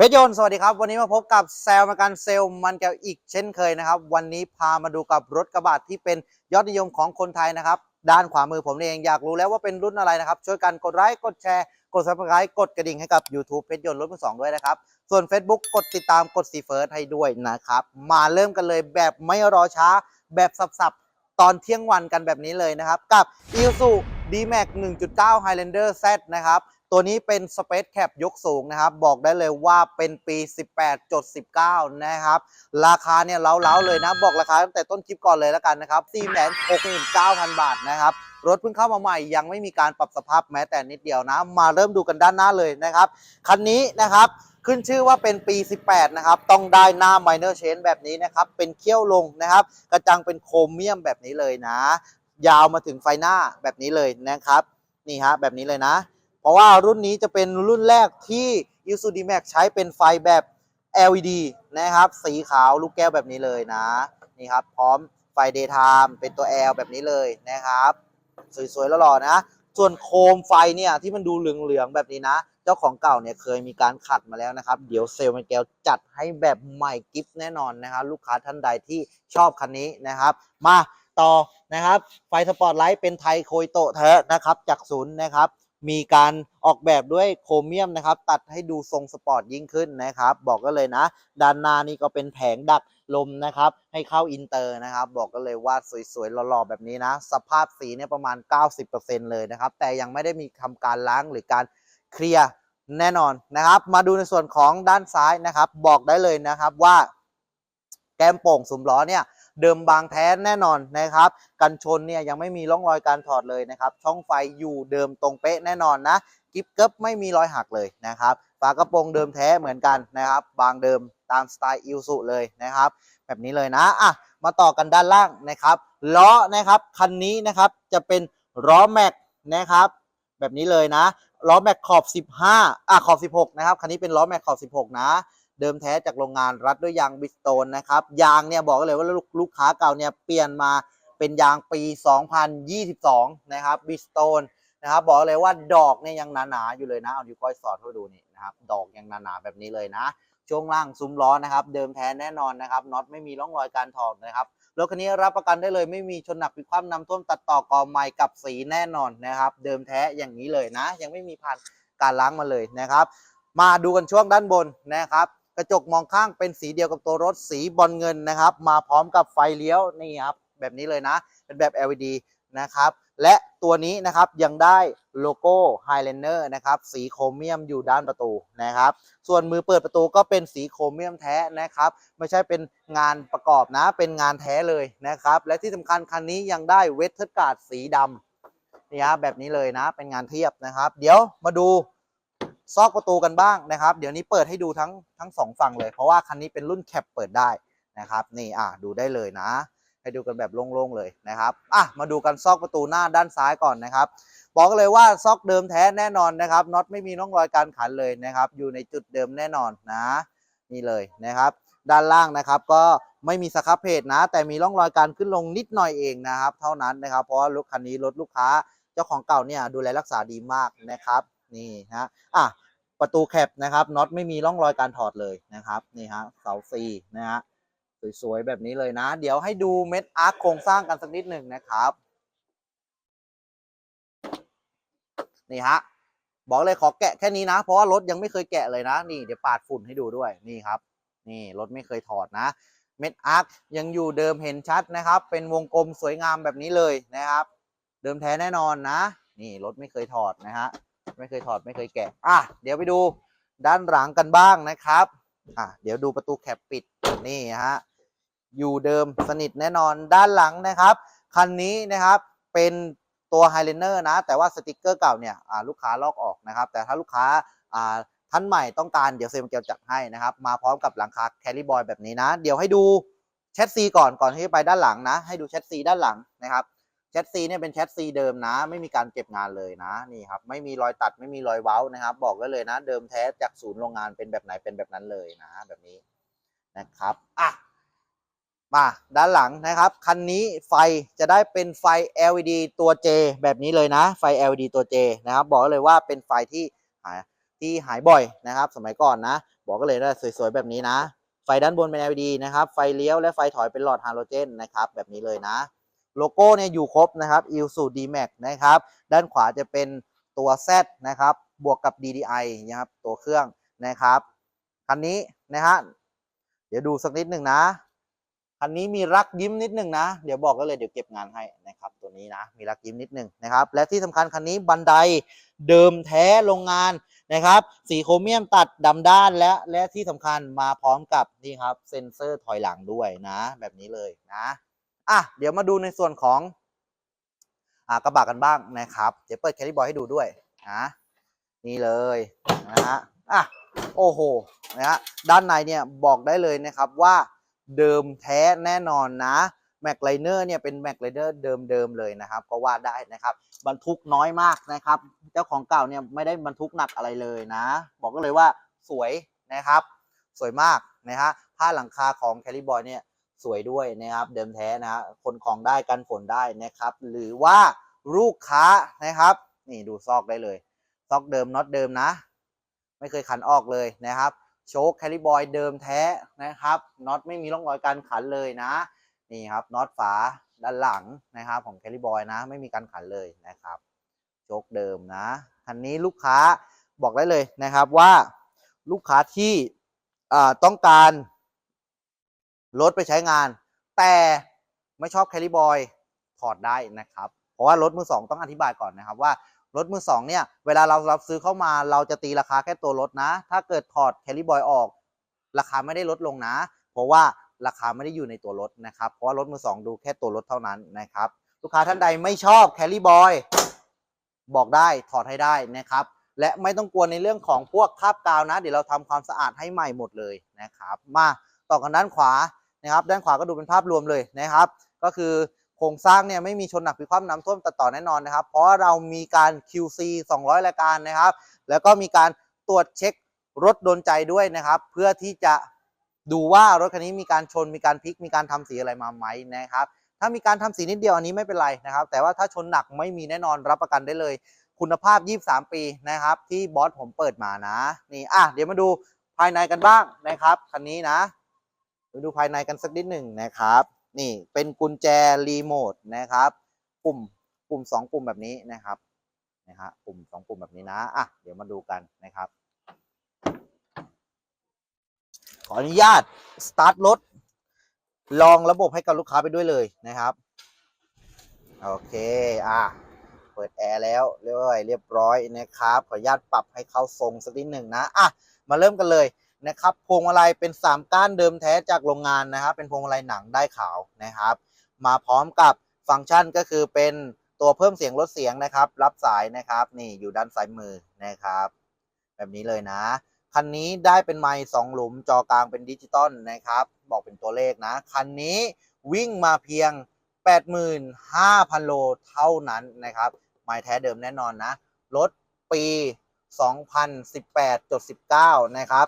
เพชรยนต์สวัสดีครับ วันนี้มาพบกับแซลมากันเซลมันแก้วอีกเช่นเคยนะครับ วันนี้พามาดูกับรถกระบะที่เป็นยอดนิยมของคนไทยนะครับ ด้านขวามือผมเองอยากรู้แล้วว่าเป็นรุ่นอะไรนะครับ ช่วยกันกดไลค์กดแชร์ กด subscribe กดกระดิ่งให้กับ YouTube เพชรยนต์รถมือสองด้วยนะครับ ส่วน Facebook กดติดตามกดสีเฟิร์สให้ด้วยนะครับ มาเริ่มกันเลยแบบไม่รอช้า แบบสับๆตอนเที่ยงวันกันแบบนี้เลยนะครับกับ i s u D-Max 1.9 Highlander Z นะครับ ตัวนี้เป็น Space Cap ยกสูงนะครับ บอกได้เลยว่าเป็นปี 18.19 นะครับ ราคาเนี่ยเล้าๆเลยนะ บอกราคาตั้งแต่ต้นคลิปก่อนเลยแล้วกันนะครับ 469,000 บาทนะครับ รถเพิ่งเข้ามาใหม่ยังไม่มีการปรับสภาพแม้แต่นิดเดียวนะ มาเริ่มดูกันด้านหน้าเลยนะครับ คันนี้นะครับขึ้นชื่อว่าเป็นปี 18 นะครับ ต้องได้หน้า minor change แบบนี้นะครับ เป็นเขี้ยวลงนะครับ กระจังเป็นโครเมียมแบบนี้เลยนะ ยาวมาถึงไฟหน้าแบบนี้เลยนะครับ นี่ฮะแบบนี้เลยนะ เพราะว่ารุ่นนี้จะเป็นรุ่นแรกที่ i s u d m a x ใช้เป็นไฟแบบ LED นะครับ สีขาวลูกแก้วแบบนี้เลยนะ นี่ครับ พร้อมไฟ daytime เป็นตัว L แบบนี้เลยนะครับ สวยๆลหล่อๆนะ ส่วนโคมไฟเนี่ยที่มันดูเหลืองๆแบบนี้นะ เจ้าของเก่าเนี่ยเคยมีการขัดมาแล้วนะครับ เดี๋ยวเซลล์มันแก้วจัดให้แบบใหม่กิฟต์แน่นอนนะครับ ลูกค้าท่านใดที่ชอบคันนี้นะครับ มาต่อนะครับ ไฟสปอตไลท์เป็นไทยโคยโตะแท้นะครับ จากศูนย์นะครับ มีการออกแบบด้วยโครเมียมนะครับ ตัดให้ดูทรงสปอร์ตยิ่งขึ้นนะครับ บอกก็เลยนะ ด้านหน้านี่ก็เป็นแผงดักลมนะครับ ให้เข้าอินเตอร์นะครับ บอกก็เลยว่าสวยๆหล่อๆแบบนี้นะ สภาพสีเนี่ยประมาณ 90%เลยนะครับ แต่ยังไม่ได้มีทำการล้างหรือการเคลียร์แน่นอนนะครับ มาดูในส่วนของด้านซ้ายนะครับ บอกได้เลยนะครับว่า แก้มโป่งสุมล้อเนี่ยเดิมบางแท้แน่นอนนะครับ กันชนเนี่ยยังไม่มีร่องรอยการถอดเลยนะครับ ช่องไฟอยู่เดิมตรงเป๊ะแน่นอนนะกิฟเกิบไม่มีรอยหักเลยนะครับ ฝากระโปรงเดิมแท้เหมือนกันนะครับ บางเดิมตามสไตล์อิลสุเลยนะครับ แบบนี้เลยนะอะมาต่อกันด้านล่างนะครับล้อนะครับคันนี้นะครับจะเป็นล้อแม็กนะครับ แบบนี้เลยนะล้อแม็กขอบ 15อะขอบ 16 นะครับคันนี้เป็นล้อแม็กขอบ 16 นะ เดิมแท้จากโรงงานรัดด้วยยางบิสโตนนะครับยางเนี่ยบอกเลยว่าลูกลูกค้าเก่าเนี่ยเปลี่ยนมาเป็นยางปี 2022 นะครับบิสโตนนะครับบอกเลยว่าดอกเนี่ยยังหนาๆอยู่เลยนะเอานิ้วก้อยสอดให้ดูนี่นะครับดอกยังหนาๆแบบนี้เลยนะช่วงล่างซุ้มล้อนะครับเดิมแท้แน่นอนนะครับน็อตไม่มีร่องรอยการถอดนะครับรถคันนี้รับประกันได้เลยไม่มีชนหนักปิดคว่ำนำท่วมตัดต่อกอไม้กับสีแน่นอนนะครับ เดิมแท้อย่างนี้เลยนะ ยังไม่มีผ่านการล้างมาเลยนะครับ มาดูกันช่วงด้านบนนะครับ ระจกมองข้างเป็นสีเดียวกับตัวรถสีบอลเงินนะครับ มาพร้อมกับไฟเลี้ยวนี่ครับแบบนี้เลยนะ เป็นแบบ LED นะครับ และตัวนี้นะครับยังได้โลโก้ Highlander นะครับ สีโครเมียมอยู่ด้านประตูนะครับ ส่วนมือเปิดประตูก็เป็นสีโครเมียมแท้นะครับ ไม่ใช่เป็นงานประกอบนะ เป็นงานแท้เลยนะครับ และที่สำคัญคันนี้ยังได้เวทเทอร์การ์ดสีดำนี่ครับแบบนี้เลยนะ เป็นงานเทียบนะครับ เดี๋ยวมาดู ซอกประตูกันบ้างนะครับ เดี๋ยวนี้เปิดให้ดูทั้งทั้งสองฝั่งเลย เพราะว่าคันนี้เป็นรุ่นแคปเปิดได้นะครับ นี่อะดูได้เลยนะ ให้ดูกันแบบโล่งๆเลยนะครับอะมาดูกันซอกประตูหน้าด้านซ้ายก่อนนะครับ บอกเลยว่าซอกเดิมแท้แน่นอนนะครับน็อตไม่มีร่องรอยการขันเลยนะครับ อยู่ในจุดเดิมแน่นอนนะ นี่เลยนะครับด้านล่างนะครับก็ไม่มีสครับเพจนะ แต่มีร่องรอยการขึ้นลงนิดหน่อยเองนะครับ เท่านั้นนะครับ เพราะว่ารถคันนี้รถลูกค้าเจ้าของเก่าเนี่ยดูแลรักษาดีมากนะครับ นี่นะอะประตูแคปนะครับน็อตไม่มีร่องรอยการถอดเลยนะครับนี่ฮะเสาซีนะฮะสวยๆแบบนี้เลยนะ เดี๋ยวให้ดูเม็ดอาร์คโครงสร้างกันสักนิดหนึ่งนะครับนี่ฮะบอกเลยขอแกะแค่นี้นะ เพราะว่ารถยังไม่เคยแกะเลยนะ นี่เดี๋ยวปาดฝุ่นให้ดูด้วยนี่ครับ นี่รถไม่เคยถอดนะ เม็ดอาร์คยังอยู่เดิมเห็นชัดนะครับ เป็นวงกลมสวยงามแบบนี้เลยนะครับ เดิมแท้แน่นอนนะ นี่รถไม่เคยถอดนะฮะ ไม่เคยถอดไม่เคยแกะ อะ เดี๋ยวไปดูด้านหลังกันบ้างนะครับ อะ เดี๋ยวดูประตูแคปปิดนี่ฮะ อยู่เดิมสนิทแน่นอนด้านหลังนะครับ คันนี้นะครับเป็นตัวไฮเลนเนอร์นะ แต่ว่าสติกเกอร์เก่าเนี่ยอ่าลูกค้าลอกออกนะครับ แต่ถ้าลูกค้าอ่าท่านใหม่ต้องการเดี๋ยวเซมเกลจัดให้นะครับ มาพร้อมกับหลังคาแคริบอยแบบนี้นะ เดี๋ยวให้ดูแชทซีก่อนก่อนที่จะไปด้านหลังนะ ให้ดูแชทซีด้านหลังนะครับ แชทซีเนี่ยเป็นแชทซีเดิมนะ ไม่มีการเก็บงานเลยนะนี่ครับไม่มีรอยตัดไม่มีรอยเว้านะครับ บอกได้เลยนะ เดิมแท้จากศูนย์โรงงานเป็นแบบไหนเป็นแบบนั้นเลยนะ แบบนี้นะครับอะมาด้านหลังนะครับคันนี้ไฟจะได้เป็นไฟ LED ตัว J แบบนี้เลยนะ ไฟ LED ตัว J นะครับ บอกเลยว่าเป็นไฟที่หายที่หายบ่อยนะครับ สมัยก่อนนะ บอกก็เลยนะสวยๆแบบนี้นะ ไฟด้านบนเป็น LED นะครับ ไฟเลี้ยวและไฟถอยเป็นหลอดฮาโลเจนนะครับ แบบนี้เลยนะ โลโก้เนี่ยอยู่ครบนะครับ i l s u d Max นะครับ ด้านขวาจะเป็นตัว Z นะครับ บวกกับ DDI นะครับ ตัวเครื่องนะครับ คันนี้นะฮะ เดี๋ยวดูสักนิดหนึ่งนะ คันนี้มีรักยิ้มนิดหนึ่งนะ เดี๋ยวบอกก็เลยเดี๋ยวเก็บงานให้นะครับ ตัวนี้นะ มีรักยิ้มนิดหนึ่งนะครับ และที่สำคัญคันนี้บันไดเดิมแท้โรงงานนะครับ สีโครเมียมตัดดำด้านและและที่สำคัญมาพร้อมกับนี่ครับเซ็นเซอร์ถอยหลังด้วยนะ แบบนี้เลยนะ อะเดี๋ยวมาดูในส่วนของอ่ากระบะกันบ้างนะครับเดี๋ยวเปิดแคลิบอยให้ดูด้วยนะนี่เลยนะฮะอะโอ้โหนะฮะด้านในเนี่ยบอกได้เลยนะครับว่าเดิมแท้แน่นอนนะแม็กไลเนอร์เนี่ยเป็นแม็กไลเนอร์เดิมๆเลยนะครับก็ว่าได้นะครับบรรทุกน้อยมากนะครับ เจ้าของเก่าเนี่ยไม่ได้บรรทุกหนักอะไรเลยนะ บอกก็เลยว่าสวยนะครับ สวยมากนะฮะผ้าหลังคาของแคลิบอยเนี่ย สวยด้วยนะครับ เดิมแท้นะฮะคนของได้กันฝนได้นะครับ หรือว่าลูกค้านะครับ นี่ดูซอกได้เลย ซอกเดิมน็อตเดิมนะ ไม่เคยขันออกเลยนะครับ โชคแคลิบอยเดิมแท้นะครับน็อตไม่มีร่องรอยการขันเลยนะ นี่ครับน็อตฝาด้านหลังนะครับของแคลิบอยนะ ไม่มีการขันเลยนะครับ โชคเดิมนะคันนี้ลูกค้าบอกได้เลยนะครับว่าลูกค้าที่ต้องการ รถไปใช้งาน แต่ไม่ชอบแคลิบอยถอดได้นะครับ เพราะว่ารถมือสองต้องอธิบายก่อนนะครับว่ารถมือสองเนี่ยเวลาเรารับซื้อเข้ามาเราจะตีราคาแค่ตัวรถนะ ถ้าเกิดถอดแคลิบอยออก ราคาไม่ได้ลดลงนะ เพราะว่าราคาไม่ได้อยู่ในตัวรถนะครับเพราะว่ารถมือสองดูแค่ตัวรถเท่านั้นนะครับลูกค้าท่านใดไม่ชอบแคลิบอยบอกได้ถอดให้ได้นะครับ และไม่ต้องกลัวในเรื่องของพวกคราบกาวนะ เดี๋ยวเราทำความสะอาดให้ใหม่หมดเลยนะครับ มาต่อกันด้านขวา นะครับด้านขวาก็ดูเป็นภาพรวมเลยนะครับ ก็คือโครงสร้างเนี่ยไม่มีชนหนักพลิคว่ำน้ำท่วมตัดต่อแน่นอนนะครับ เพราะเรามีการ QC 200 รายการนะครับ แล้วก็มีการตรวจเช็ครถโดนใจด้วยนะครับ เพื่อที่จะดูว่ารถคันนี้มีการชนมีการพลิกมีการทำสีอะไรมาไหมนะครับ ถ้ามีการทำสีนิดเดียวอันนี้ไม่เป็นไรนะครับ แต่ว่าถ้าชนหนักไม่มีแน่นอนรับประกันได้เลย คุณภาพ 23 ปีนะครับ ที่บอสผมเปิดมานะนี่อะเดี๋ยวมาดูภายในกันบ้างนะครับคันนี้นะ ดูภายในกันสักนิดหนึ่งนะครับ นี่เป็นกุญแจรีโมทนะครับปุ่มปุ่มสองปุ่มแบบนี้นะครับนะฮะปุ่มสองปุ่มแบบนี้นะอะเดี๋ยวมาดูกันนะครับ ขออนุญาตสตาร์ทรถลองระบบให้กับลูกค้าไปด้วยเลยนะครับโอเคอะเปิดแอร์แล้วเรียบร้อยเรียบร้อยนะครับ ขออนุญาตปรับให้เข้าทรงสักนิดหนึ่งนะอะมาเริ่มกันเลย นะครับพวงมาลัยเป็น 3 ก้านเดิมแท้จากโรงงานนะครับ เป็นพวงมาลัยหนังได้ขาวนะครับ มาพร้อมกับฟังก์ชันก็คือเป็นตัวเพิ่มเสียงลดเสียงนะครับ รับสายนะครับ นี่อยู่ด้านซ้ายมือนะครับ แบบนี้เลยนะคันนี้ได้เป็นไมค์สองหลุมจอกลางเป็นดิจิตอลนะครับ บอกเป็นตัวเลขนะ คันนี้วิ่งมาเพียง 85,000 โลเท่านั้นนะครับไมค์แท้เดิมแน่นอนนะ รถปี 2018.19 นะครับ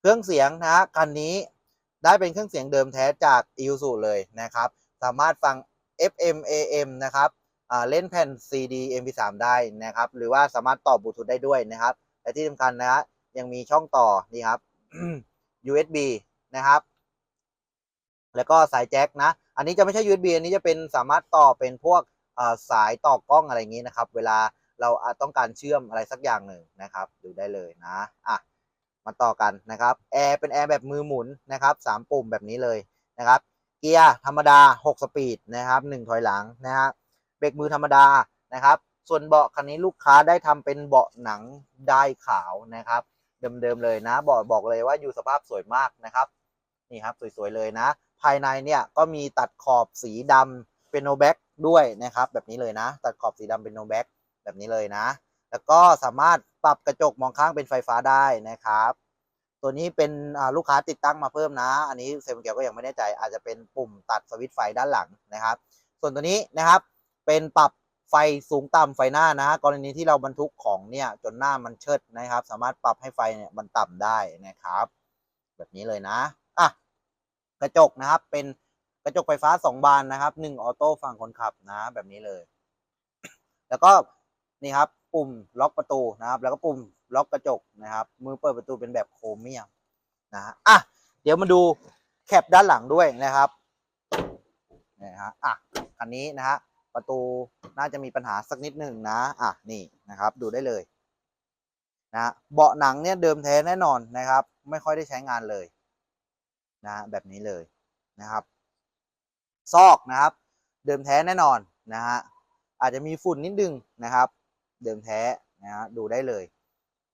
เครื่องเสียงนะคันนี้ได้เป็นเครื่องเสียงเดิมแท้จาก i l s u เลยนะครับ สามารถฟัง FM AM นะครับเล่นแผ่น CD MP3 ได้นะครับ หรือว่าสามารถต่อบลูทูธได้ด้วยนะครับ และที่สำคัญนะฮะยังมีช่องต่อนี่ครับ USB นะครับ แล้วก็สายแจ็คนะ อันนี้จะไม่ใช่ USB อันนี้จะเป็นสามารถต่อเป็นพวกสายต่อกล้องอะไรอย่างนี้นะครับ เวลาเราต้องการเชื่อมอะไรสักอย่างหนึ่งนะครับ ดูได้เลยนะ อะ มาต่อกันนะครับแอร์เป็นแอร์แบบมือหมุนนะครับสามปุ่มแบบนี้เลยนะครับเกียร์ธรรมดา 6 สปีดนะครับ1ถอยหลังนะฮะเบรกมือธรรมดานะครับ ส่วนเบาะคันนี้ลูกค้าได้ทำเป็นเบาะหนังได้ขาวนะครับ เดิมๆเลยนะเบอกบอกเลยว่าอยู่สภาพสวยมากนะครับนี่ครับสวยๆเลยนะ ภายในเนี่ยก็มีตัดขอบสีดำเป็นโนแบ็กด้วยนะครับ แบบนี้เลยนะ ตัดขอบสีดำเป็นโนแบ็กแบบนี้เลยนะ แล้วก็สามารถปรับกระจกมองข้างเป็นไฟฟ้าได้นะครับ ตัวนี้เป็นลูกค้าติดตั้งมาเพิ่มนะ อันนี้เซมเกียวก็ยังไม่แน่ใจ อาจจะเป็นปุ่มตัดสวิตช์ไฟด้านหลังนะครับ ส่วนตัวนี้นะครับเป็นปรับไฟสูงต่ำไฟหน้านะกรณีที่เราบรรทุกของเนี่ยจนหน้ามันเชิดนะครับ สามารถปรับให้ไฟเนี่ยมันต่ำได้นะครับ แบบนี้เลยนะอะกระจกนะครับเป็นกระจกไฟฟ้า 2 บานนะครับ1ออโต้ฝั่งคนขับนะ แบบนี้เลย แล้วก็นี่ครับ ปุ่มล็อกประตูนะครับ แล้วก็ปุ่มล็อกกระจกนะครับ มือเปิดประตูเป็นแบบโครเมียมนะฮะอะเดี๋ยวมาดูแคปด้านหลังด้วยนะครับนี่ฮะอะคันนี้นะฮะประตูน่าจะมีปัญหาสักนิดหนึ่งนะอะนี่นะครับ ดูได้เลยนะเบาะหนังเนี่ยเดิมแท้แน่นอนนะครับ ไม่ค่อยได้ใช้งานเลยนะแบบนี้เลยนะครับ ซอกนะครับ เดิมแท้แน่นอนนะฮะอาจจะมีฝุ่นนิดนึงนะครับ เดิมแท้นะฮะดูได้เลย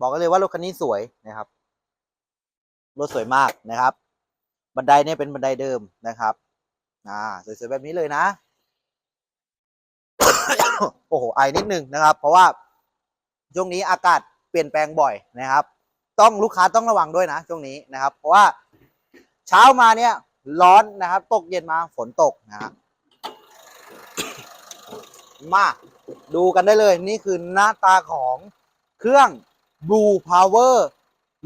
บอกกันเลยว่ารถคันนี้สวยนะครับรถสวยมากนะครับ บันไดเนี่ยเป็นบันไดเดิมนะครับอ่าสวยๆแบบนี้เลยนะ โอ้โหไอนิดนึงนะครับ เพราะว่าช่วงนี้อากาศเปลี่ยนแปลงบ่อยนะครับ ต้องลูกค้าต้องระวังด้วยนะช่วงนี้นะครับ เพราะว่าเช้ามาเนี่ยร้อนนะครับ ตกเย็นมาฝนตกนะฮะมา ดูกันได้เลยนี่คือหน้าตาของเครื่อง Blue Power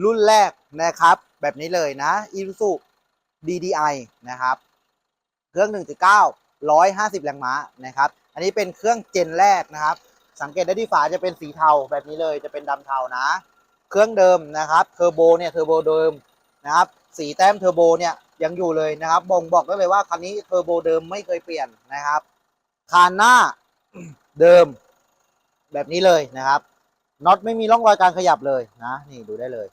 รุ่นแรกนะครับ แบบนี้เลยนะ Isuzu DDI นะครับ เครื่อง 1.9 150 แรงม้านะครับ อันนี้เป็นเครื่องเจนแรกนะครับ สังเกตได้ที่ฝาจะเป็นสีเทาแบบนี้เลยจะเป็นดำเทานะ เครื่องเดิมนะครับเทอร์โบเนี่ยเทอร์โบเดิมนะครับสีแต้มเทอร์โบเนี่ยยังอยู่เลยนะครับบ่งบอกได้เลยว่าคันนี้เทอร์โบเดิมไม่เคยเปลี่ยนนะครับคานหน้า เดิมแบบนี้เลยนะครับน็อตไม่มีร่องรอยการขยับเลยนะ นี่ดูได้เลย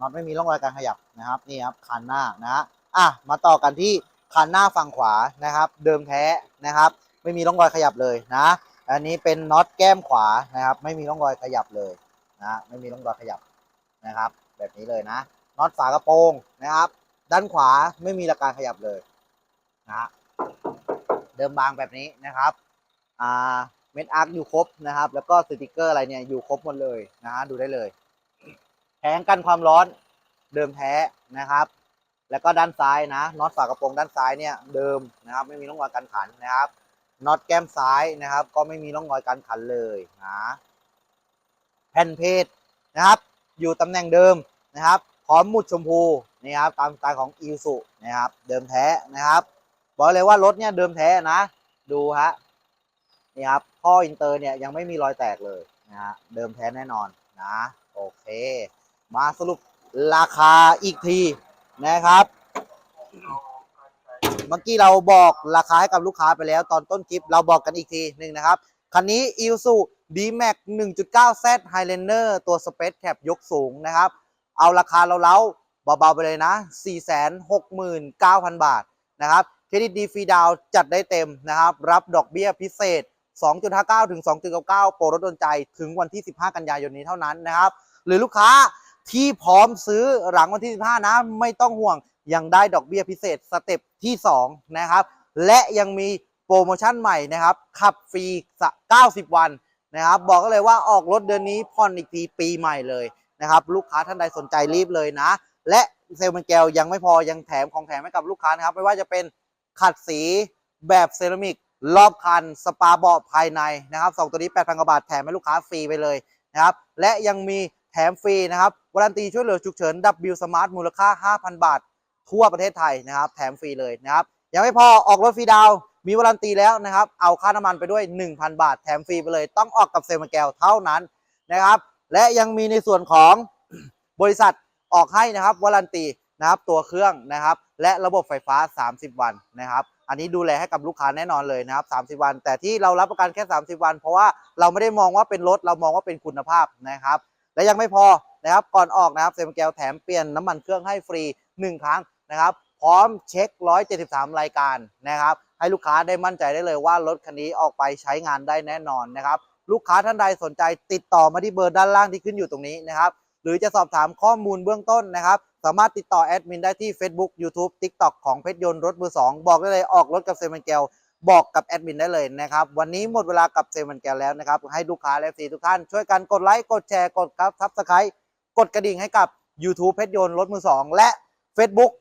น็อตไม่มีร่องรอยการขยับนะครับนี่ครับคานหน้านะอะมาต่อกันที่คานหน้าฝั่งขวานะครับ เดิมแท้นะครับ ไม่มีร่องรอยขยับเลยนะ อันนี้เป็นน็อตแก้มขวานะครับ ไม่มีร่องรอยขยับเลยนะไม่มีร่องรอยขยับนะครับ แบบนี้เลยนะน็อตฝากระโปรงนะครับ ด้านขวาไม่มีราการขยับเลยนะเดิมบางแบบนี้นะครับอ่า ม็ดอาร์คอยู่ครบนะครับ แล้วก็สติกเกอร์อะไรเนี่ยอยู่ครบหมดเลยนะดูได้เลยแผงกันความร้อนเดิมแท้นะครับ แล้วก็ด้านซ้ายนะน็อตฝากระโปรงด้านซ้ายเนี่ยเดิมนะครับ ไม่มีร่องรอยการขันนะครับน็อตแก้มซ้ายนะครับ ก็ไม่มีร่องรอยการขันเลยนะแผ่นเพจนะครับ อยู่ตำแหน่งเดิมนะครับ พร้อมหมุดชมพูนี่ครับตามสไตล์ของอิ s u นะครับ เดิมแท้นะครับ บอกเลยว่ารถเนี่ยเดิมแท้นะ ดูฮะนี่ครับ ท่ออินเตอร์เนี่ยยังไม่มีรอยแตกเลยนะฮะเดิมแท้แน่นอนนะโอเค มาสรุปราคาอีกทีนะครับ เมื่อกี้เราบอกราคาให้กับลูกค้าไปแล้ว ตอนต้นคลิปเราบอกกันอีกทีหนึ่งนะครับ คันนี้ i s u D-Max 1.9 Z Highlander ตัว Space Cap ยกสูงนะครับ เอาราคาเราเล้าเบาๆไปเลยนะ 469,000 บาทนะครับ เครดิตดีฟรีดาวจัดได้เต็มนะครับ รับดอกเบี้ยพิเศษ 2.59 ถึง 2.99 โปรรถโดนใจถึงวันที่ 15 กันยายนนี้เท่านั้นนะครับ หรือลูกค้าที่พร้อมซื้อหลังวันที่ 15 นะ ไม่ต้องห่วงยังได้ดอกเบี้ยพิเศษสเต็ปที่ 2 นะครับ และยังมีโปรโมชั่นใหม่นะครับ ขับฟรีสัก90 วันนะครับ บอกเลยว่าออกรถเดือนนี้ผ่อนอีกทีปีใหม่เลยนะครับ ลูกค้าท่านใดสนใจรีบเลยนะ และเซลล์มันแก้วยังไม่พอยังแถมของแถมให้กับลูกค้านะครับ ไม่ว่าจะเป็นขัดสีแบบเซรามิก รอบคันสปาเบาะภายในนะครับสองตัวนี้ 8,000กว่าบาทแถมให้ลูกค้าฟรีไปเลยนะครับและยังมีแถมฟรีนะครับวารันตีช่วยเหลือฉุกเฉิน W Smart มูลค่า 5,000 บาท ทั่วประเทศไทยนะครับ แถมฟรีเลยนะครับยังไม่พอออกรถฟรีดาวมีวารันตีแล้วนะครับ เอาค่าน้ำมันไปด้วย 1,000 บาท แถมฟรีไปเลย ต้องออกกับเซลมันแก้วเท่านั้นนะครับ และยังมีในส่วนของบริษัทออกให้นะครับวารันตีนะครับตัวเครื่องนะครับ และระบบไฟฟ้า 30 วันนะครับ อันนี้ดูแลให้กับลูกค้าแน่นอนเลยนะครับ30 วัน แต่ที่เรารับประกันแค่ 30 วัน เพราะว่าเราไม่ได้มองว่าเป็นรถเรามองว่าเป็นคุณภาพนะครับ และยังไม่พอนะครับก่อนออกนะครับเซมแกวแถมเปลี่ยนน้ำมันเครื่องให้ฟรี 1 ครั้งนะครับ พร้อมเช็ค 173 รายการนะครับ ให้ลูกค้าได้มั่นใจได้เลยว่ารถคันนี้ออกไปใช้งานได้แน่นอนนะครับลูกค้าท่านใดสนใจติดต่อมาที่เบอร์ด้านล่างที่ขึ้นอยู่ตรงนี้นะครับ หรือจะสอบถามข้อมูลเบื้องต้นนะครับามารถติดต่อแอดมินได้ที่ Facebook YouTube TikTok ของเพชรยนต์รถมือ2บอกได้เลยออกรถกับเซมันแกวบอกกับแอดมินได้เลยนะครับ วันนี้หมดเวลากับเซมันแกวแล้วนะครับ ให้ลูกค้าและสีทุกท่าน ช่วยกันกดไลค์กดแชร์กดครับทับสไครต์กดกระดิ่งให้กับ YouTube เพชรยนต์รถมือ2และ Facebook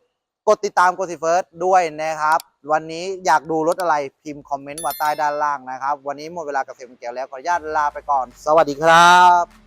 กดติดตามกดสิเฟิร์สด้วยนะครับ วันนี้อยากดูรถอะไรพิมพ์คอมเมนต์มาใต้ด้านล่างนะครับ วันนี้หมดเวลากับเซมันแกวแล้วขออนุญาตลาไปก่อน สวัสดีครับ